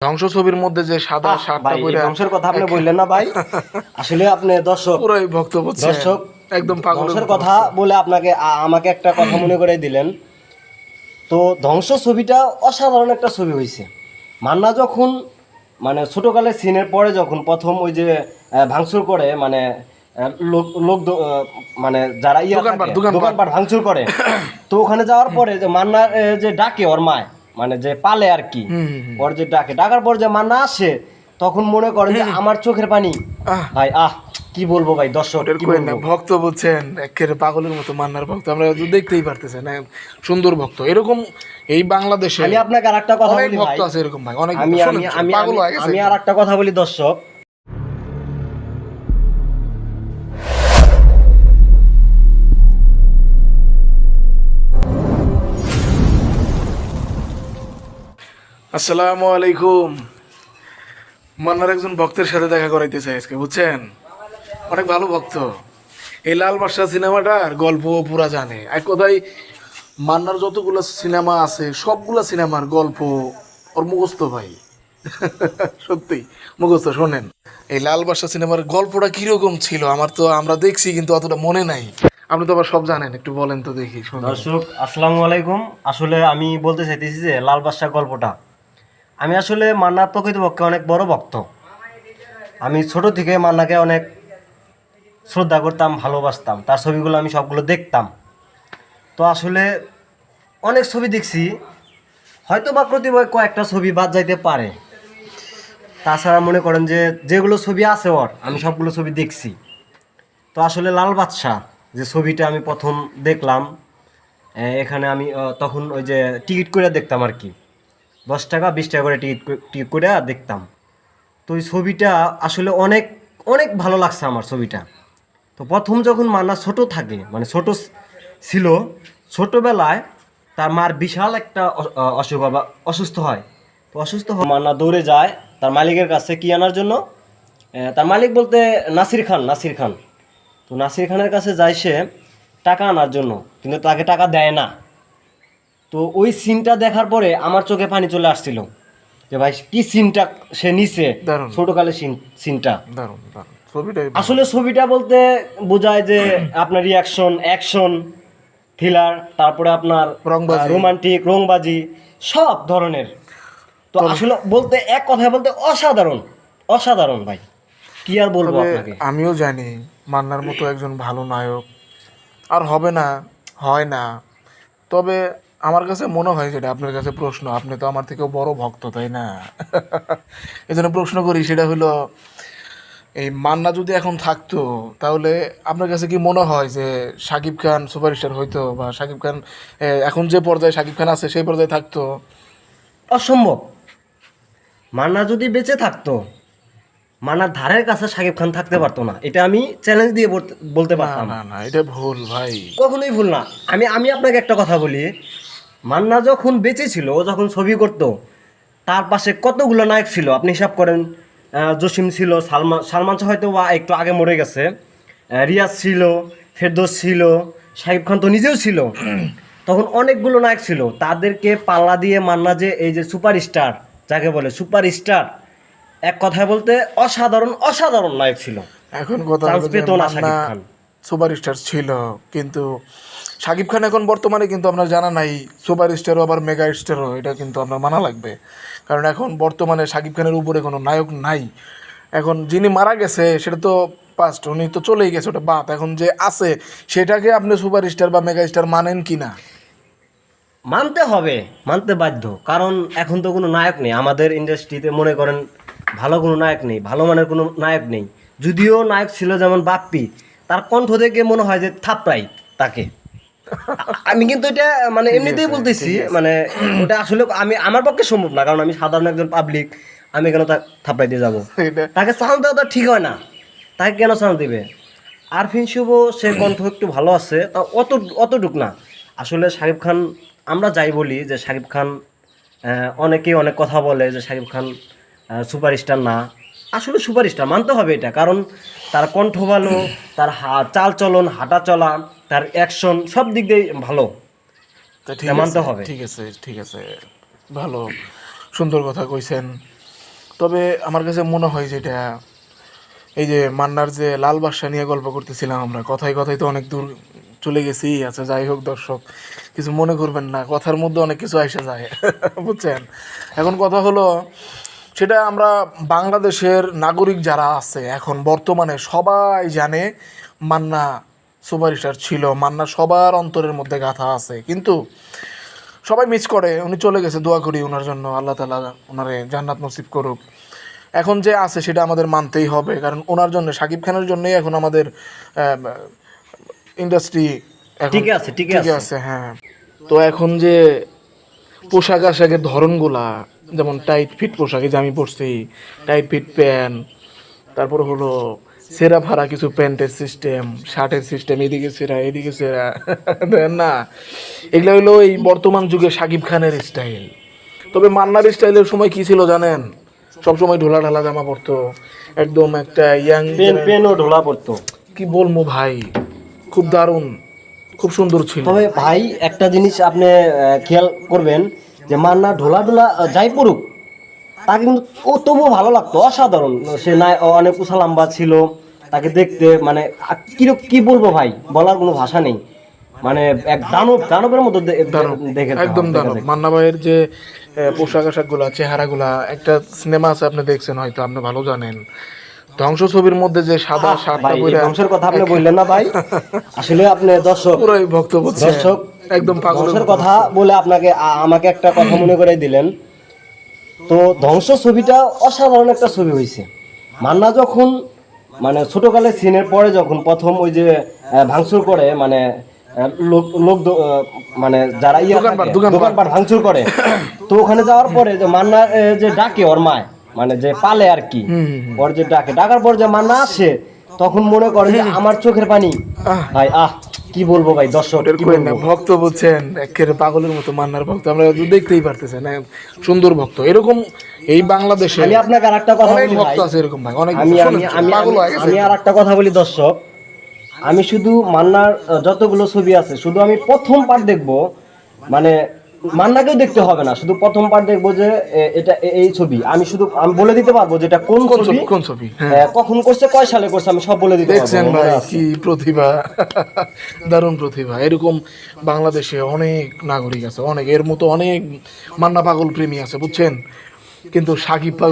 ধ্বংস ছবির মধ্যে যে সাদা শার্টটা পরে ধ্বংসের কথা আপনি বললেন না ভাই। আসলে আপনি দর্শক পুরোই ভক্ত দর্শক একদম পাগলের ধ্বংসের কথা বলে আপনাকে আমাকে একটা কথা মনে করে দিলেন। তো ধ্বংস ছবিটা অসাধারণ একটা ছবি হয়েছে মান্না যখন মানে ছোটকালে সিনের পরে যখন প্রথম ওই যে ভাঙচুর করে মানে লোক লোক মানে যারা ইয়ে দোকানপাট, ভাঙচুর করে তো ওখানে যাওয়ার পরে যে মান্না যে ডাকে ওর মায় মানে যে পালে আর কি। ওর যে ডাকে। ডাকার পর যে মান্না আসে তখন মনে করে যে আমার চোখের পানি। ভাই আহ কি বলব ভাই দর্শক ভক্ত বলছেন একের পাগলের মতো মান্নার ভক্ত। আমরা দেখতেই পারতেছেন হ্যাঁ, সুন্দর ভক্ত। এরকম এই বাংলাদেশে আমি আপনাকে আর একটা কথা বলি ভক্ত আছে এরকম ভাই অনেক আমি আমি আর একটা কথা বলি দর্শক। আসসালামু আলাইকুম। মান্নার একজন ভক্তের সাথে দেখা করাইতে চাই আজকে, বুঝছেন? অনেক ভালো ভক্ত। এই লাল বাদশাহ সিনেমাটার গল্প পুরা জানে। এক কথায়, মান্নার যতগুলো সিনেমা আছে, সবগুলা সিনেমার গল্প ওর মুখস্থ ভাই। সত্যি, মুখস্থ, শোনেন। এই লাল বাদশাহ সিনেমার গল্পটা কীরকম ছিল, আমার তো আমরা দেখছি, কিন্তু অতটা মনে নাই। আপনি তো আবার সব জানেন, একটু বলেন তো দেখি দর্শক, আসসালামু আলাইকুম। আসলে আমি বলতে চাইতেছি যে, লাল বাদশাহ গল্পটা আমি আসলে মান্নার প্রকৃতপক্ষে অনেক বড় ভক্ত। আমি ছোট থেকে মান্নাকে অনেক শ্রদ্ধা করতাম, ভালোবাসতাম। তার ছবিগুলো আমি সবগুলো দেখতাম। তো আসলে অনেক ছবি দেখছি। হয়তো বা প্রতিবার কয়েকটা ছবি বাদ যাইতে পারে। তাছাড়া মনে করেন যে যেগুলো ছবি আছে ওর, আমি সবগুলো ছবি দেখছি। তো আসলে লাল বাদশাহ যে ছবিটা আমি প্রথম দেখলাম এখানে আমি তখন ওই যে টিকিট করে দেখতাম আর কি। দশ টাকা, বিশ টাকা করে টিকিট টিকিট করে দেখতাম। তো ওই ছবিটা আসলে অনেক অনেক ভালো লাগছে আমার ছবিটা। তো প্রথম যখন মান্না ছোট থাকে মানে ছোট ছিল, ছোটবেলায় তার মার বিশাল একটা অসুখ বা অসুস্থ হয়। তো অসুস্থ হয় মান্না দৌড়ে যায় তার মালিকের কাছে কি আনার জন্য? তার মালিক বলতে নাসির খান নাসির খান। তো নাসির খানের কাছে যায় সে টাকা আনার জন্য, কিন্তু তাকে টাকা দেয় না। তো ওই সিনটা দেখার পরে আমার চোখে পানি চলে আসছিল। যে ভাই কি সিনটা সে নিছে? দারুণ। ছোটকালে সিন সিনটা আসলে ছবিটা বলতে বোঝায় যে আপনার রিয়াকশন অ্যাকশন থ্রিলার তারপরে আপনার। রোমান্টিক রংবাজি। সব ধরনের। তো আসলে বলতে এক কথায় বলতে অসাধারণ অসাধারণ ভাই। কি আর বলব আপনাকে? আমিও জানি মান্নার মতো একজন ভালো নায়ক। আর হবে না হয় না। তবে আমার কাছে মনে হয় যেটা আপনার কাছে প্রশ্ন। আপনি তো আমার থেকেও বড় ভক্ত তাই না? এই জন্য প্রশ্ন করি সেটা হলো এই মান্না যদি এখন থাকতো তাহলে আপনার কাছে কি মনে হয় যে শাকিব খান সুপারস্টার হইতো বা শাকিব খান এখন যে পর্যায়ে শাকিব খান আছে সেই পর্যায়ে থাকতো? অসম্ভব। মান্না যদি বেঁচে থাকতো মান্নার ধারের কাছে শাকিব খান থাকতে পারতো না। এটা আমি চ্যালেঞ্জ দিয়ে বলতে- পারতাম। না না এটা ভুল ভাই। কখনোই ভুল না। আমি আমি আপনাকে একটা কথা বলি। মান্না যখন বেঁচে ছিল ও যখন ছবি করত তার পাশে কতগুলো নায়ক ছিল? আপনি হিসাব করেন জসিম ছিল সালমান সালমান হয়তো বা একটু আগে মরে গেছে। রিয়াজ ছিল ফেরদোস ছিল শাহিব খান তো নিজেও ছিল। তখন অনেকগুলো নায়ক ছিল। তাদেরকে পাল্লা দিয়ে মান্না যে এই যে সুপারস্টার যাকে বলে সুপারস্টার এক কথায় বলতে অসাধারণ অসাধারণ নায়ক ছিল। এখন কথা। সুপারস্টার ছিল কিন্তু শাকিব খান এখন বর্তমানে কিন্তু আপনার জানা নাই সুপার স্টারও আবার মেগা স্টারও এটা কিন্তু আপনার মানা লাগবে। কারণ এখন বর্তমানে শাকিব খানের উপরে কোনো নায়ক নাই। এখন যিনি মারা গেছে, সেটা তো পাস্ট উনি তো চলেই গেছে, ওটা বাদ। এখন যে আছে, সেটাকে আপনি সুপার স্টার বা মেগা স্টার মানেন কি না? মানতে হবে, মানতে বাধ্য। কারণ এখন তো কোনো নায়ক নেই। আমাদের ইন্ডাস্ট্রিতে মনে করেন ভালো কোনো নায়ক নেই, ভালো মানের কোনো নায়ক নেই। যদিও নায়ক ছিল যেমন বাপ্পি, তার কণ্ঠ দেখে মনে হয় যে থাপড়াই তাকে। আমি কিন্তু এটা মানে এমনিতেই বলতেছি মানে ওটা আসলে আমি আমার পক্ষে সম্ভব না কারণ আমি সাধারণ একজন পাবলিক আমি কেন তা থাপড়াই দিয়ে যাব? তাকে চান্স দেওয়া তো ঠিক হয় না। তাকে কেন চান্স দিবে? আরফিন শুভ সে কণ্ঠ একটু ভালো আছে তা অত অতটুক না। আসলে শাকিব খান আমরা যাই বলি যে শাকিব খান অনেকেই অনেক কথা বলে যে শাকিব খান সুপারস্টার না। আসলে সুপারস্টার মানতে হবে এটা কারণ তার কণ্ঠ ভালো তার হা চাল চলন হাঁটা চলা তার অ্যাকশন সব দিক দিয়ে ভালো। মানতে হবে। ঠিক আছে ঠিক আছে। ভালো সুন্দর কথা কইছেন। তবে আমার কাছে মনে হয় যেটা এই যে মান্নার যে লাল বাদশা নিয়ে গল্প করতেছিলাম আমরা কথায় কথায় তো অনেক দূর চলে গেছি। আচ্ছা যাই হোক দর্শক কিছু মনে করবেন না কথার মধ্যে অনেক কিছু এসে যায় বুঝছেন? এখন কথা হলো সেটা আমরা বাংলাদেশের নাগরিক যারা আছে এখন বর্তমানে সবাই জানে মান্না সুপারস্টার ছিল মান্না সবার অন্তরের মধ্যে গাথা আছে। কিন্তু সবাই মিস করে উনি চলে গেছে দোয়া করি ওনার জন্য আল্লাহ তালা ওনারে জান্নাত নসিব করুক। এখন যে আছে সেটা আমাদের মানতেই হবে কারণ ওনার জন্য সাকিব খানের জন্যই এখন আমাদের ইন্ডাস্ট্রি ঠিকই আছে, আছে। আছে হ্যাঁ। তো এখন যে পোশাক আশাকের ধরনগুলা যেমন টাইট ফিট পোশাক যে আমি পরছি টাইট ফিট প্যান্ট তারপর হলো সেরা ফারা কিছু প্যান্টের সিস্টেম শার্টের সিস্টেম এদিকে সেরা এদিকে সেরা। না এগুলো হলো এই বর্তমান যুগে সাকিব খানের স্টাইল তবে মান্নার স্টাইলের সময় কি ছিল জানেন? সবসময় ঢোলা ঢালা জামা পরতো একদম একটা ইয়াং পেন পেনও ঢোলা পড়তো কি বলব ভাই খুব দারুণ খুব সুন্দর ছিল। তবে ভাই একটা জিনিস আপনি খেয়াল করবেন যে মান্না ঢোলা ঢোলা যাই পড়ুক তাকে কিন্তু ও তবুও ভালো লাগতো অসাধারণ। সে না অনেক উষা লম্বা ছিল তাকে দেখতে মানে কিরক কি বলব ভাই? বলার কোনো ভাষা নেই। মানে এক দানব দানবের মতো দেখে একদম যায়। মান্না ভাইয়ের যে পোশাক আশাকগুলা চেহারা গুলা একটা সিনেমা আছে আপনি দেখছেন হয়তো আপনি ভালো জানেন। ধ্বংস ছবির মধ্যে যে সাদা শার্টটা পরে ধ্বংসের কথা আপনি বললেন না ভাই। আসলে আপনি দর্শক পুরোই ভক্ত দর্শক একদম পাগলের ধ্বংসের কথা বলে আপনাকে আমাকে একটা কথা মনে করে দিলেন। তো ধ্বংস ছবিটা অসাধারণ একটা ছবি হয়েছে মান্না যখন মানে ছোটকালে সিনের পরে যখন প্রথম ওই যে ভাঙচুর করে মানে লোক লোক মানে যারা ইয়া। দোকানপাট ভাঙচুর করে তো ওখানে যাওয়ার পরে যে মান্না যে ডাকে ওর মায় মানে যে পালে আর কি। ওর যে ডাকে ডাকার পর যে মান্না আসে তখন মনে করে যে আমার চোখের পানি। ভাই আহ কি বলব ভাই দর্শক? ভক্ত বুঝছেন একেবারে পাগলের মতো মান্নার ভক্ত। আমরা দেখতেই পারতেছেন হ্যাঁ, সুন্দর ভক্ত। এরকম এই বাংলাদেশে আমি আপনাকে আর একটা কথা বলি ভক্ত আছে এরকম ভাই অনেক আমি আমি আমি পাগল আমি- গেছে। আমি আর একটা কথা বলি দর্শক। আমি শুধু মান্নার যতগুলো ছবি আছে শুধু আমি প্রথম পার্ট দেখব মানে মান্নাকেও দেখতে হবে না শুধু প্রথম পার দেখব যে এটা এই ছবি। আমি শুধু আমি বলে দিতে পারব যে এটা কোন ছবি? কোন ছবি? হ্যাঁ। কখন করছে কয় সালে করছে আমি সব বলে দিতে দেখছেন ভাই কি প্রতিভা। দারুণ প্রতিভা। এরকম বাংলাদেশে অনেক নাগরিক আছে অনেক এর মতো অনেক মান্না পাগল প্রেমী আছে বুঝছেন? কিন্তু সাকিব পাগল